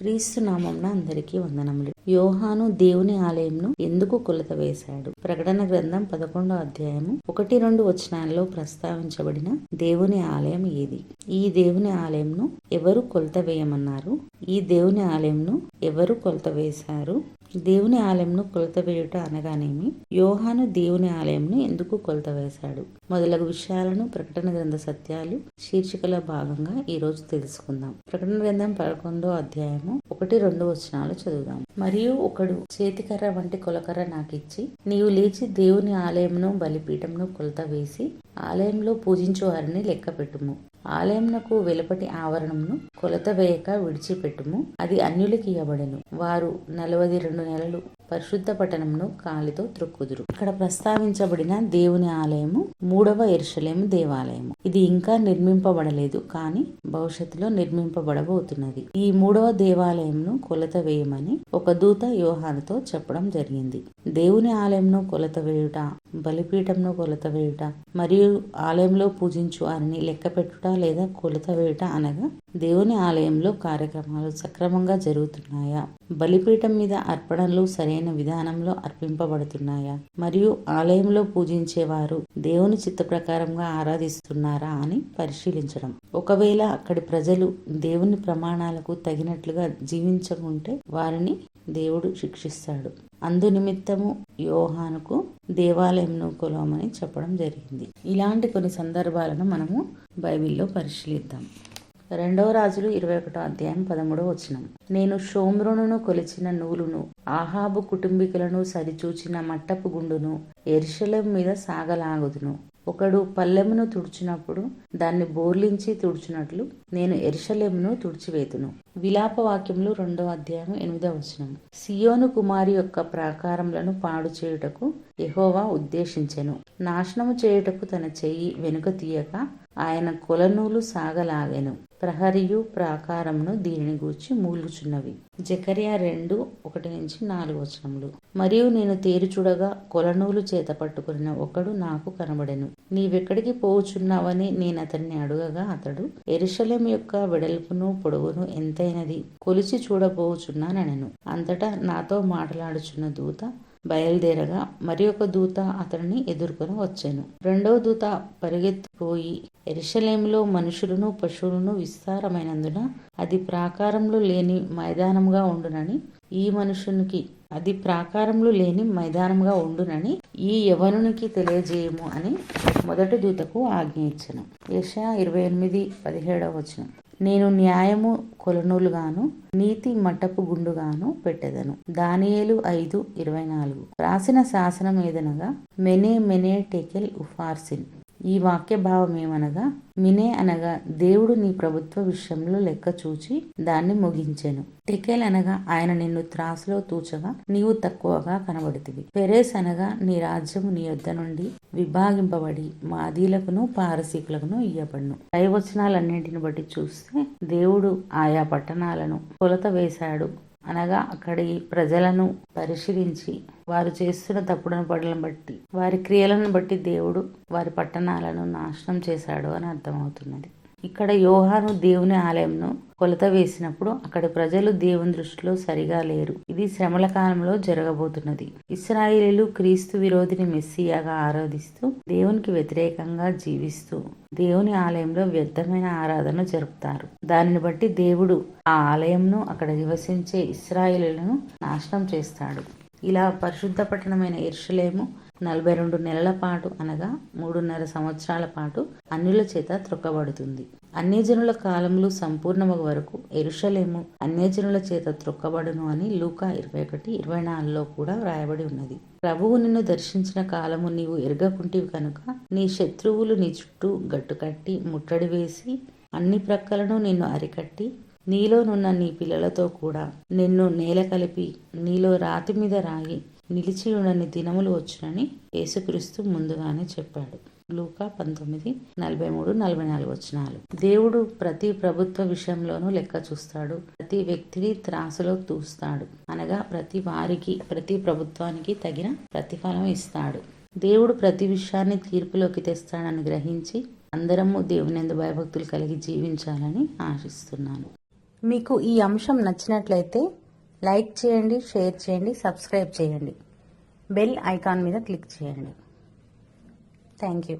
క్రీస్తు నామంన అందరికీ వందనములు. యోహాను దేవుని ఆలయంను ఎందుకు కొలత వేశాడు? ప్రకటన గ్రంథం పదకొండో అధ్యాయము ఒకటి రెండు వచనాల్లో ప్రస్తావించబడిన దేవుని ఆలయం ఏది? ఈ దేవుని ఆలయంను ఎవరు కొలత వేయమన్నారు? ఈ దేవుని ఆలయంను ఎవరు కొలత వేశారు? దేవుని ఆలయంను కొలత వేయుట అనగానేమి? యోహాను దేవుని ఆలయంను ఎందుకు కొలత వేశాడు? మొదలగు విషయాలను ప్రకటన గ్రంథ సత్యాలు శీర్షికల భాగంగా ఈ రోజు తెలుసుకుందాం. ప్రకటన గ్రంథం పదకొండో అధ్యాయము ఒకటి రెండు వచనాలు చదువుదాం. మరియు ఒకడు చేతికర్ర వంటి కొలకర్ర నాకిచ్చి నీవు లేచి దేవుని ఆలయమును బలిపీఠమును కొలత వేసి ఆలయంలో పూజించు వారిని లెక్క పెట్టుము ఆలయంనకు వెలుపటి ఆవరణమును కొలత వేయక విడిచిపెట్టుము. అది అన్యులకి ఇవ్వబడెను వారు నలభై రెండు నెలలు పరిశుద్ధ పట్టణమును కాలితో త్రొక్కుదురు. ఇక్కడ ప్రస్తావించబడిన దేవుని ఆలయము మూడవ ఎరుషలేము దేవాలయము. ఇది ఇంకా నిర్మింపబడలేదు కానీ భవిష్యత్తులో నిర్మింపబడబోతున్నది. ఈ మూడవ దేవాలయంను కొలత వేయమని ఒక దూత యోహానుతో చెప్పడం జరిగింది. దేవుని ఆలయంను కొలత వేయుట బలిపీఠంను కొలత వేయుట మరియు ఆలయంలో పూజించు వారిని లెక్క పెట్టుట లేదా కొలత వేట అనగా దేవుని ఆలయంలో కార్యక్రమాలు సక్రమంగా జరుగుతున్నాయా? బలిపీఠం మీద అర్పణలు సరైన విధానంలో అర్పింపబడుతున్నాయా? మరియు ఆలయంలో పూజించేవారు దేవుని చిత్త ప్రకారంగా ఆరాధిస్తున్నారా అని పరిశీలించడం. ఒకవేళ అక్కడి ప్రజలు దేవుని ప్రమాణాలకు తగినట్లుగా జీవించకుంటే వారిని దేవుడు శిక్షిస్తాడు. అందు నిమిత్తము యోహానుకు దేవాలయం కులమని చెప్పడం జరిగింది. ఇలాంటి కొన్ని సందర్భాలను మనము బైబిల్లో పరిశీలిద్దాం. రెండవ రాజులు ఇరవై ఒకటో అధ్యాయం పదమూడవ వచనం. నేను షోమ్రును కొలిచిన నూలును ఆహాబు కుటుంబీకులను సరిచూచిన మట్టపు గుండును ఎరుషలం మీద సాగలాగుదును. ఒకడు పల్లెమును తుడిచినప్పుడు దాన్ని బోర్లించి తుడిచినట్లు నేను ఎరుషలేమును తుడిచివేతును. విలాప రెండవ అధ్యాయం ఎనిమిదవ వచనం సియోను కుమారి యొక్క ప్రాకారములను పాడు చేయుటకు యహోవా ఉద్దేశించెను. నాశనము చేయుటకు తన చెయ్యి వెనుక తీయక ఆయన కొలనూలు సాగలాగెను. ప్రహరియు ప్రాకారమును దీనిని గూర్చి మూలుచున్నవి. జకరియా రెండు ఒకటి నుంచి నాలుగు వచనములు. మరియు నేను తేరుచుడగా కొలనూలు చేత పట్టుకున్న ఒకడు నాకు కనబడెను. నీవెక్కడికి పోవుచున్నావని నేను అతన్ని అడుగగా అతడు ఎరుషలేం యొక్క వెడల్పును పొడవును ఎంత ఎంతైనది కొలిచి చూడబోచున్నానెను అంతటా నాతో మాట్లాడుచున్న దూత బయలుదేరగా మరి ఒక దూత అతనిని ఎదుర్కొని వచ్చాను. రెండవ దూత పరిగెత్తిపోయి ఎరిశలేములో మనుషులను పశువులను విస్తారమైనందున అది ప్రాకారంలో లేని మైదానంగా ఉండునని ఈ మనుషునికి అది ప్రాకారంలో లేని మైదానంగా ఉండునని ఈ యవనునికి తెలియజేయము అని మొదటి దూతకు ఆజ్ఞ ఇచ్చను. యశ ఇరవై ఎనిమిది పదిహేడవ వచనం. నేను న్యాయము కొలనూలుగాను నీతి మట్టపు గుండుగాను పెట్టెదను. దానియేలు ఐదు ఇరవై నాలుగు. రాసిన శాసనం ఏదనగా మెనే మెనే టెకెల్ ఉఫార్సిన్ ఈ వాక్య భావం ఏమనగా మినే అనగా దేవుడు నీ ప్రభుత్వ విషయంలో లెక్క చూచి దాన్ని ముగించెను. టెకెల్ అనగా ఆయన నిన్ను త్రాసులో తూచగా నీవు తక్కువగా కనబడుతుంది పెరేస్ అనగా నీ రాజ్యము నీ యొద్ద నుండి విభాగింపబడి మాదీలకును పారసీకులకును ఇయ్యబడును. పైవచనాలన్నింటిని బట్టి చూస్తే దేవుడు ఆయా పట్టణాలను కొలత వేశాడు. అనగా అక్కడి ప్రజలను పరిశీలించి వారు చేస్తున్న తప్పుడును పడులను బట్టి వారి క్రియలను బట్టి దేవుడు వారి పట్టణాలను నాశనం చేశాడు అని అర్థమవుతున్నది. ఇక్కడ యోహాను దేవుని ఆలయంను కొలత వేసినప్పుడు అక్కడి ప్రజలు దేవుని దృష్టిలో సరిగా లేరు. ఇది శ్రమల కాలంలో జరగబోతున్నది. ఇస్రాయేలీలు క్రీస్తు విరోధిని మెస్సియాగా ఆరాధిస్తూ దేవునికి వ్యతిరేకంగా జీవిస్తూ దేవుని ఆలయంలో వ్యర్థమైన ఆరాధన జరుపుతారు. దానిని బట్టి దేవుడు ఆ ఆలయంను అక్కడ నివసించే ఇస్రాయేలీలను నాశనం చేస్తాడు. ఇలా పరిశుద్ధ పట్టణమైన ఎర్షలేము నలభై రెండు నెలల పాటు అనగా మూడున్నర సంవత్సరాల పాటు అన్యుల చేత త్రొక్కబడుతుంది. అన్యజనుల కాలములు సంపూర్ణమగు వరకు ఎరుషలేము అన్యజనుల చేత త్రొక్కబడును అని లూకా ఇరవై ఒకటి ఇరవై నాలుగులో కూడా వ్రాయబడి ఉన్నది. ప్రభువు నిన్ను దర్శించిన కాలము నీవు ఎరగకుంటివి కనుక నీ శత్రువులు నీ చుట్టూ గట్టుకట్టి ముట్టడి వేసి అన్ని ప్రక్కలను నిన్ను అరికట్టి నీలోనున్న నీ పిల్లలతో కూడా నిన్ను నేల కలిపి నీలో రాతి మీద రాగి నిలిచి ఉండని దినములు వచ్చునని యేసుక్రీస్తు ముందుగానే చెప్పాడు. లూకా పంతొమ్మిది నలభై మూడు నలభై నాలుగు వచనాలు. దేవుడు ప్రతి ప్రభుత్వ విషయంలోనూ లెక్క చూస్తాడు. ప్రతి వ్యక్తిని త్రాసులో తూస్తాడు. అనగా ప్రతి వారికి ప్రతి ప్రభుత్వానికి తగిన ప్రతిఫలం ఇస్తాడు. దేవుడు ప్రతి విషయాన్ని తీర్పులోకి తెస్తాడని గ్రహించి అందరము దేవునిందు భయభక్తులు కలిగి జీవించాలని ఆశిస్తున్నాను. మీకు ఈ అంశం నచ్చినట్లయితే లైక్ చేయండి షేర్ చేయండి సబ్స్క్రైబ్ చేయండి. బెల్ ఐకాన్ మీద క్లిక్ చేయండి. Thank you.